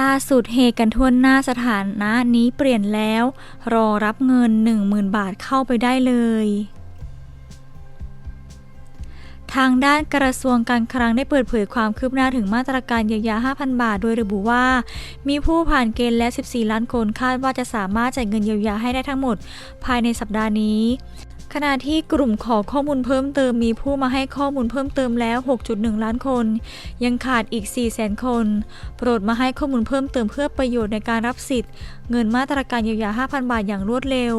ล่าสุดเฮกันทวนหน้าสถานะนี้เปลี่ยนแล้ว รอรับเงิน 10,000 บาทเข้าไปได้เลยทางด้านกระทรวงการคลังได้เปิดเผยความคืบหน้าถึงมาตรการเยียวยา 5,000 บาท โดยระบุว่า มีผู้ผ่านเกณฑ์แล้ว 14 ล้านคนคาดว่าจะสามารถจ่ายเงินเยียวยาให้ได้ทั้งหมด ภายในสัปดาห์นี้ ขณะที่กลุ่มขอข้อมูลเพิ่มเติมมีผู้มาให้ข้อมูลเพิ่มเติมแล้ว 6.1 ล้านคน ยังขาดอีก400,000 คน โปรดมาให้ข้อมูลเพิ่มเติมเพื่อประโยชน์ในการรับสิทธิ์ เงินมาตรการเยียวยา 5,000 บาทอย่างรวดเร็ว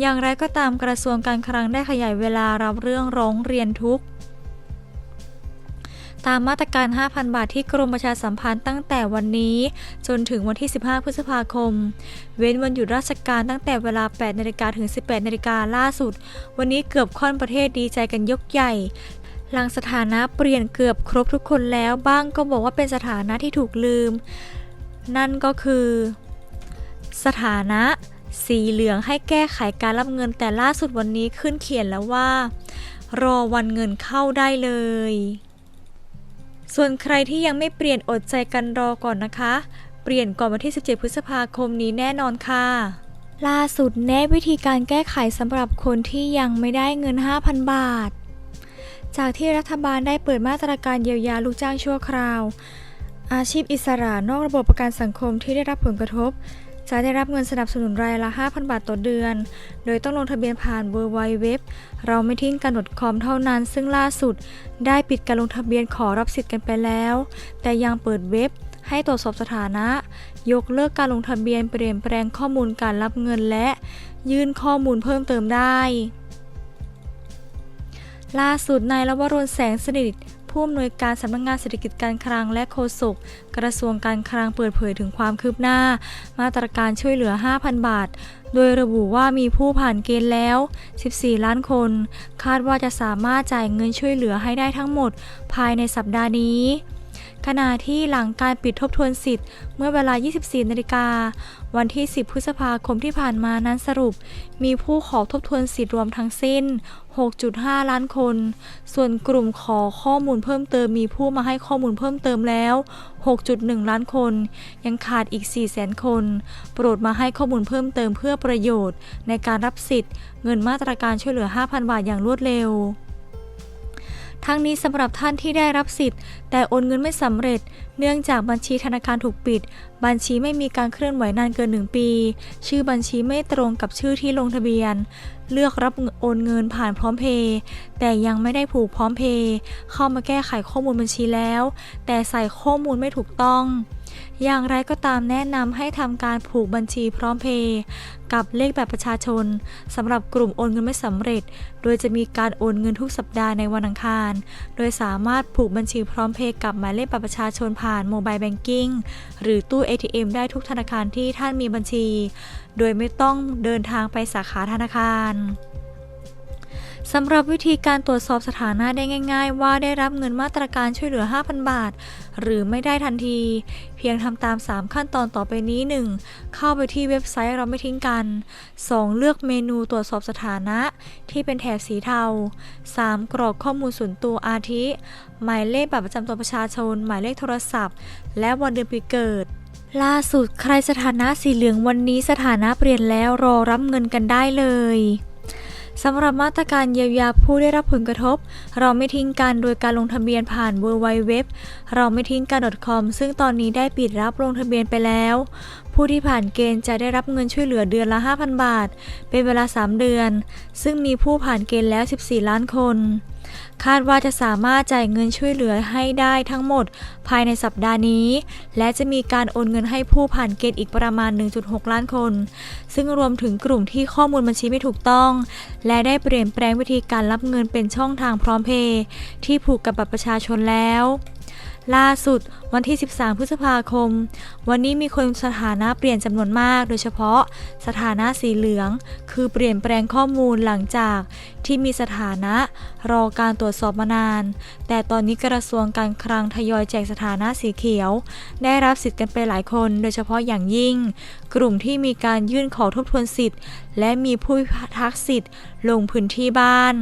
อย่างไรก็ตามกระทรวงการคลังได้ขยายเวลารับเรื่องร้องเรียนทุก ตามมาตรการ 5,000 บาทที่กรมประชาสัมพันธ์ตั้งแต่วันนี้ จนถึงวันที่ 15 พฤษภาคม เว้นวันหยุดราชการตั้งแต่เวลา 8นาฬิกาถึง 18นาฬิกาล่าสุด วันนี้เกือบค่อนประเทศดีใจกันยกใหญ่หลังสถานะเปลี่ยนเกือบครบทุกคนแล้วบ้างก็บอกว่าเป็นสถานะที่ถูกลืม นั่นก็คือ สถานะสีเหลืองให้แก้ไขการรับเงินแต่ล่าสุดวันนี้ขึ้นเขียนแล้วว่า รอวันเงินเข้าได้เลย ส่วนใครที่ยังไม่เปลี่ยนอดใจกันรอก่อนนะคะ เปลี่ยนก่อนวันที่ 17 พฤษภาคมนี้แน่นอนค่ะ ล่าสุดแนะวิธีการแก้ไขสำหรับคนที่ยังไม่ได้เงิน 5,000 บาท จากที่รัฐบาลได้เปิดมาตรการเยียวยาลูกจ้างชั่วคราว อาชีพอิสระนอกระบบประกันสังคมที่ได้รับผลกระทบ จะได้รับเงินสนับสนุนรายละ 5,000 บาทต่อเดือน โดยต้องลงทะเบียนผ่านเวอร์ไวเว็บเราไม่ทิ้งกัน .com เท่านั้น ซึ่งล่าสุด ได้ปิดการลงทะเบียนขอรับสิทธิ์กันไปแล้ว แต่ยังเปิดเว็บให้ตรวจสอบสถานะ ยกเลิกการลงทะเบียนเปลี่ยนแปลงข้อมูลการรับเงินและ ยื่นข้อมูลเพิ่มเติมได้ ล่าสุดนายลวรนแสงสนิท ผู้อำนวยการสำนักงานเศรษฐกิจการคลังและโฆษกกระทรวงการคลังเปิดเผยถึงความคืบหน้า มาตรการช่วยเหลือ 5,000 บาท โดยระบุว่ามีผู้ผ่านเกณฑ์แล้ว 14 ล้านคน คาดว่าจะสามารถจ่ายเงินช่วยเหลือให้ได้ทั้งหมด ภายในสัปดาห์นี้ ขณะที่หลังการปิดทบทวนสิทธิ์เมื่อเวลา 24 นาฬิกา วันที่ 10 พฤษภาคมที่ผ่านมานั้นสรุป มีผู้ขอทบทวนสิทธิ์รวมทั้งสิ้น 6.5 ล้านคน ส่วนกลุ่มขอข้อมูลเพิ่มเติมมีผู้มาให้ข้อมูลเพิ่มเติมแล้ว 6.1 ล้านคน ยังขาดอีก 400,000 คน โปรดมาให้ข้อมูลเพิ่มเติมเพื่อประโยชน์ ในการรับสิทธิ์ เงินมาตรการช่วยเหลือ 5,000 บาทอย่างรวดเร็ว ทั้งนี้สำหรับท่านที่ได้รับสิทธิ์ แต่โอนเงินไม่สำเร็จ เนื่องจากบัญชีธนาคารถูกปิด บัญชีไม่มีการเคลื่อนไหวนานเกิน 1 ปี ชื่อบัญชีไม่ตรงกับชื่อที่ลงทะเบียน เลือกรับโอนเงินผ่านพร้อมเพย์แต่ยังไม่ได้ผูกพร้อมเพย์เข้ามาแก้ไขข้อมูลบัญชีแล้ว แต่ใส่ข้อมูลไม่ถูกต้อง อย่างไรก็ตามแนะนำให้ทำการผูกบัญชีพร้อมเพย์กับเลขแบบประชาชนสำหรับกลุ่มโอนเงินไม่สำเร็จ โดยจะมีการโอนเงินทุกสัปดาห์ในวันอังคาร โดยสามารถผูกบัญชีพร้อมเพย์กับหมายเลขบัตรประชาชนผ่านโมบายแบงกิ้งหรือตู้ ATM ได้ทุกธนาคารที่ท่านมีบัญชี โดยไม่ต้องเดินทางไปสาขาธนาคาร สำหรับวิธีการตรวจสอบสถานะได้ง่าย ๆ ว่าได้รับเงินมาตรการช่วยเหลือ 5,000 บาท หรือไม่ได้ทันที เพียงทำตาม 3 ขั้นตอนต่อไปนี้ 1. เข้าไปที่เว็บไซต์เราไม่ทิ้งกัน 2. เลือกเมนูตรวจสอบสถานะ ที่เป็นแถบสีเทา 3. กรอกข้อมูลส่วนตัวอาทิ หมายเลขบัตรประจำตัวประชาชน หมายเลขโทรศัพท์ และวันเดือนปีเกิดล่าสุดใครสถานะสีเหลืองวันนี้สถานะเปลี่ยนแล้วรอรับเงินกันได้เลย สำหรับมาตรการเยียวยาผู้ได้รับผลกระทบ เราไม่ทิ้งกันโดยการลงทะเบียนผ่าน w w w เราไม่ทิ้งกัน .com ซึ่งตอนนี้ได้ปิดรับลงทะเบียนไปแล้ว ผู้ที่ผ่านเกณฑ์จะได้รับเงินช่วยเหลือเดือนละ 5,000 บาท เป็นเวลา 3 เดือน ซึ่งมีผู้ผ่านเกณฑ์แล้ว 14 ล้านคน คาดว่าจะสามารถจ่ายเงินช่วยเหลือให้ได้ทั้งหมด ภายในสัปดาห์นี้ และจะมีการโอนเงินให้ผู้ผ่านเกณฑ์อีกประมาณ 1.6 ล้านคน ซึ่งรวมถึงกลุ่มที่ข้อมูลบัญชีไม่ถูกต้อง และได้เปลี่ยนแปลงวิธีการรับเงินเป็นช่องทางพร้อมเพย์ที่ผูกกับบัตรประชาชนแล้ว ล่าสุดวันที่ 13 พฤษภาคม วันนี้มีคนสถานะเปลี่ยนจำนวนมาก โดยเฉพาะสถานะสีเหลือง คือเปลี่ยนแปลงข้อมูลหลังจากที่มีสถานะรอการตรวจสอบมานาน แต่ตอนนี้กระทรวงการคลังทยอยแจกสถานะสีเขียว ได้รับสิทธิ์กันไปหลายคน โดยเฉพาะอย่างยิ่ง กลุ่มที่มีการยื่นขอทบทวนสิทธิ์ และมีผู้พิทักษ์สิทธิ์ลงพื้นที่บ้าน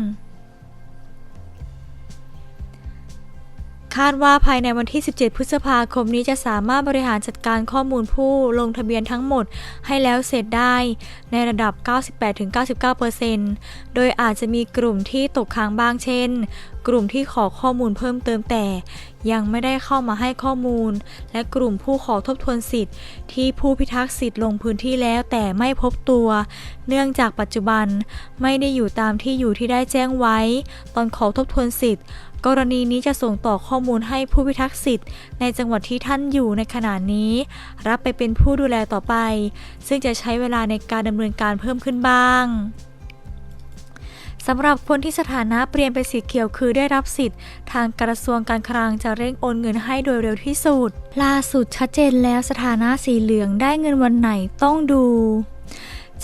คาดว่าภายในวันที่ 17 พฤษภาคมนี้จะสามารถบริหารจัดการข้อมูลผู้ลงทะเบียนทั้งหมดให้แล้วเสร็จได้ในระดับ 98-99%โดยอาจจะมีกลุ่มที่ตกค้างบ้างเช่น กลุ่มที่ขอข้อมูลเพิ่มเติมแต่ ยังไม่ได้เข้ามาให้ข้อมูล และกลุ่มผู้ขอทบทวนสิทธิ์ ที่ผู้พิทักษ์สิทธิ์ลงพื้นที่แล้วแต่ไม่พบตัว เนื่องจากปัจจุบันไม่ได้อยู่ตามที่อยู่ที่ได้แจ้งไว้ ตอนขอทบทวนสิทธิ์ กรณีนี้จะส่งต่อข้อมูลให้ผู้พิทักษ์สิทธิ์ ในจังหวัดที่ท่านอยู่ในขณะนี้ รับไปเป็นผู้ดูแลต่อไป ซึ่งจะใช้เวลาในการดำเนินการเพิ่มขึ้นบ้าง สำหรับคนที่สถานะเปลี่ยนเป็นสีเขียวคือได้รับสิทธิ์ ทางกระทรวงการคลังจะเร่งโอนเงินให้โดยเร็วที่สุดล่าสุดชัดเจนแล้วสถานะสีเหลืองได้เงินวันไหนต้องดู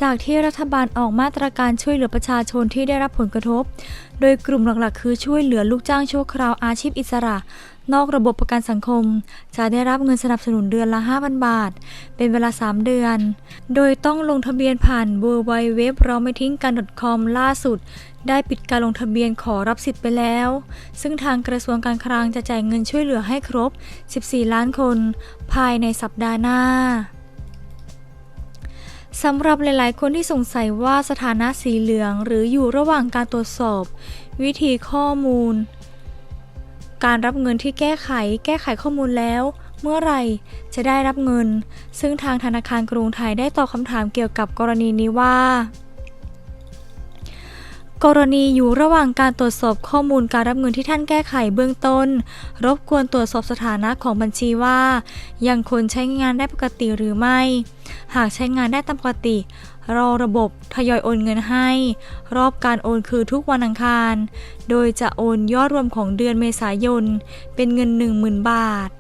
จากที่รัฐบาลออกมาตรการช่วยเหลือประชาชนที่ได้รับผลกระทบ โดยกลุ่มหลักๆ คือช่วยเหลือลูกจ้างชั่วคราวอาชีพอิสระ นอกระบบประกันสังคม จะได้รับเงินสนับสนุนเดือนละ 5,000 บาท เป็นเวลา 3 เดือน โดยต้องลงทะเบียนผ่าน w w w เราไม่ทิ้งกัน .com ล่าสุด ได้ปิดการลงทะเบียนขอรับสิทธิ์ไปแล้ว ซึ่งทางกระทรวงการคลังจะจ่ายเงินช่วยเหลือให้ครบ 14 ล้านคน ภายในสัปดาห์หน้า สำหรับหลาย ๆ คนที่สงสัยว่าสถานะสีเหลือง หรืออยู่ระหว่างการตรวจสอบ วิธีข้อมูล การรับเงินที่แก้ไข แก้ไขข้อมูลแล้ว เมื่อไรจะได้รับเงิน ซึ่งทางธนาคารกรุงไทยได้ตอบคำถามเกี่ยวกับกรณีนี้ว่า กรณีอยู่ระหว่างการตรวจสอบข้อมูลการรับเงินที่ท่านแก้ไขเบื้องต้น รบกวนตรวจสอบสถานะของบัญชีว่า ยังคงใช้งานได้ปกติหรือไม่ หากใช้งานได้ตามปกติ รอระบบทยอยโอนเงินให้ รอบการโอนคือทุกวันอังคาร โดยจะโอนยอดรวมของเดือนเมษายน เป็นเงิน 10,000 บาท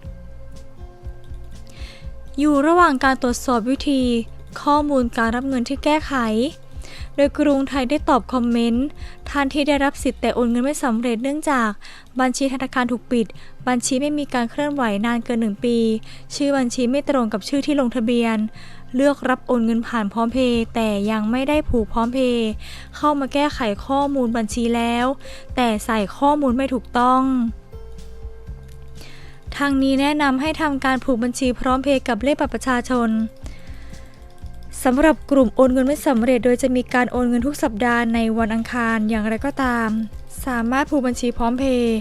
อยู่ระหว่างการตรวจสอบวิธี ข้อมูลการรับเงินที่แก้ไข โดยกรุงไทยได้ตอบคอมเมนต์ท่านที่ได้รับสิทธิ์แต่โอนเงินไม่สำเร็จเนื่องจากบัญชีธนาคารถูกปิด บัญชีไม่มีการเคลื่อนไหวนานเกิน 1 ปี ชื่อบัญชีไม่ตรงกับชื่อที่ลงทะเบียน เลือกรับโอนเงินผ่านพร้อมเพย์แต่ยังไม่ได้ผูกพร้อมเพย์เข้ามาแก้ไขข้อมูลบัญชีแล้ว แต่ใส่ข้อมูลไม่ถูกต้องทางนี้แนะนำให้ทำการผูกบัญชีพร้อมเพย์กับเลขบัตรประชาชนสำหรับกลุ่มโอนเงินไม่สำเร็จ โดยจะมีการโอนเงินทุกสัปดาห์ในวันอังคารอย่างไรก็ตาม สามารถผูกบัญชีพร้อมเพย์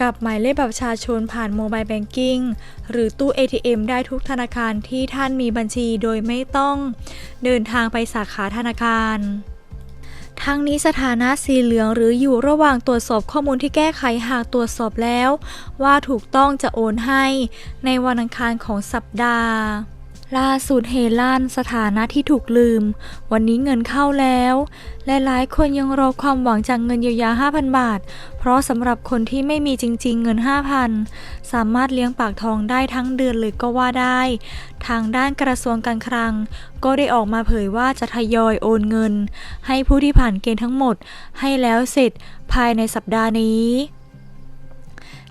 กับหมายเลขบัตรประชาชนผ่านโมบายแบงกิ้งหรือตู้ ATM ได้ทุกธนาคารที่ท่านมีบัญชีโดยไม่ต้องเดินทางไปสาขาธนาคารทั้งนี้สถานะสีเหลืองหรืออยู่ระหว่างตรวจสอบข้อมูลที่แก้ไขหากตรวจสอบแล้ว ว่าถูกต้องจะโอนให้ในวันอังคารของสัปดาห์ ล่าสุดเฮลันสถานะที่ถูกลืม วันนี้เงินเข้าแล้ว และหลายคนยังรอความหวังจากเงินเยียวยา 5,000 บาท เพราะสำหรับคนที่ไม่มีจริง ๆ เงิน 5,000 สามารถเลี้ยงปากทองได้ทั้งเดือนเลยก็ว่าได้ ทางด้านกระทรวงการคลัง ก็ได้ออกมาเผยว่าจะทยอยโอนเงิน ให้ผู้ที่ผ่านเกณฑ์ทั้งหมด ให้แล้วเสร็จภายในสัปดาห์นี้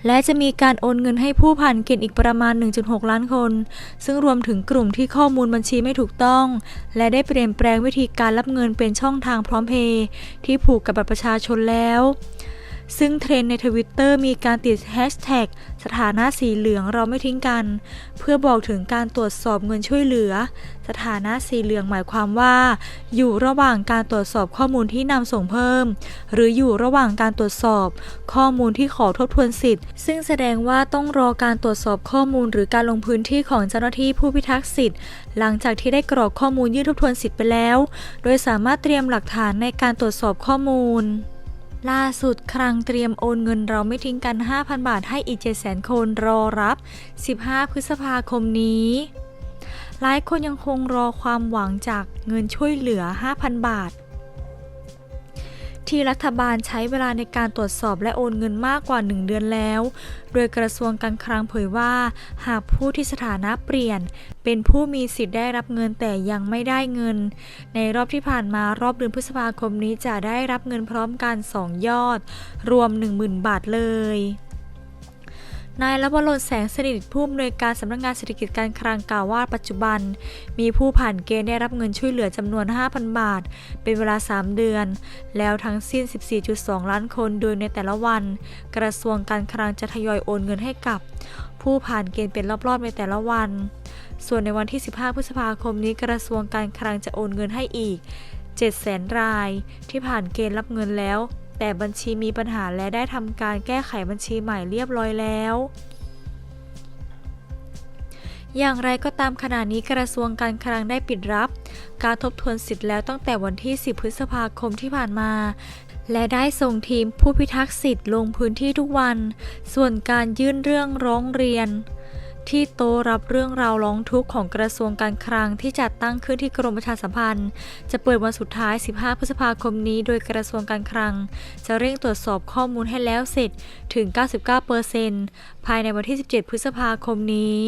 และจะมีการโอนเงินให้ผู้ผ่านเกณฑ์อีกประมาณ 1.6 ล้านคน ซึ่งรวมถึงกลุ่มที่ข้อมูลบัญชีไม่ถูกต้อง และได้เปลี่ยนแปลงวิธีการรับเงินเป็นช่องทางพร้อมเพย์ที่ผูกกับบัตรประชาชนแล้ว ซึ่งเทรนในทวิตเตอร์มีการติดแฮชแท็กสถานะสีเหลืองเราไม่ทิ้งกัน เพื่อบอกถึงการตรวจสอบเงินช่วยเหลือ สถานะสีเหลืองหมายความว่า อยู่ระหว่างการตรวจสอบข้อมูลที่นำส่งเพิ่ม หรืออยู่ระหว่างการตรวจสอบ ข้อมูลที่ขอทบทวนสิทธิ์ ซึ่งแสดงว่าต้องรอการตรวจสอบข้อมูล หรือการลงพื้นที่ของเจ้าหน้าที่ผู้พิทักษ์สิทธิ์ หลังจากที่ได้กรอกข้อมูลยื่นทบทวนสิทธิ์ไปแล้ว โดยสามารถเตรียมหลักฐานในการตรวจสอบข้อมูล ล่าสุดคลังเตรียมโอนเงินเราไม่ทิ้งกัน 5,000 บาทให้อีก 700,000 คนรอรับ 15 พฤษภาคมนี้ หลายคนยังคงรอความหวังจากเงินช่วยเหลือ 5,000 บาท ที่รัฐบาลใช้เวลาในการตรวจสอบและโอนเงินมากกว่า 1 เดือนแล้ว โดยกระทรวงการคลังเผยว่า หากผู้ที่สถานะเปลี่ยน เป็นผู้มีสิทธิ์ได้รับเงินแต่ยังไม่ได้เงิน ในรอบที่ผ่านมารอบเดือนพฤษภาคมนี้จะได้รับเงินพร้อมกัน 2 ยอด รวม 10,000 บาทเลย นายลวรนแสงสนิทผู้อำนวยการสำนักงานเศรษฐกิจการคลังกล่าวว่าปัจจุบัน มีผู้ผ่านเกณฑ์ได้รับเงินช่วยเหลือจำนวน 5,000 บาท เป็นเวลา 3 เดือน แล้วทั้งสิ้น 14.2 ล้านคนโดยในแต่ละวัน กระทรวงการคลังจะทยอยโอนเงินให้กับ ผู้ผ่านเกณฑ์เป็นรอบๆในแต่ละวัน ส่วนในวันที่ 15 พฤษภาคมนี้กระทรวงการคลังจะโอนเงินให้อีก700,000ราย ที่ผ่านเกณฑ์รับเงินแล้ว แต่บัญชีมีปัญหาและได้ทำการแก้ไขบัญชีใหม่เรียบร้อยแล้ว อย่างไรก็ตามขณะนี้กระทรวงการคลังได้ปิดรับ การทบทวนสิทธิ์แล้วตั้งแต่วันที่ 10 พฤษภาคมที่ผ่านมาและได้ส่งทีมผู้พิทักษ์สิทธิ์ลงพื้นที่ทุกวัน ส่วนการยื่นเรื่องร้องเรียน ที่โตรับเรื่องราวร้องทุกข์ของกระทรวงการคลังที่จัดตั้งขึ้นที่กรมประชาสัมพันธ์ จะเปิดวันสุดท้าย 15 พฤษภาคมนี้ โดยกระทรวงการคลัง จะเร่งตรวจสอบข้อมูลให้แล้วเสร็จถึง 99%ภายในวันที่ 17 พฤษภาคมนี้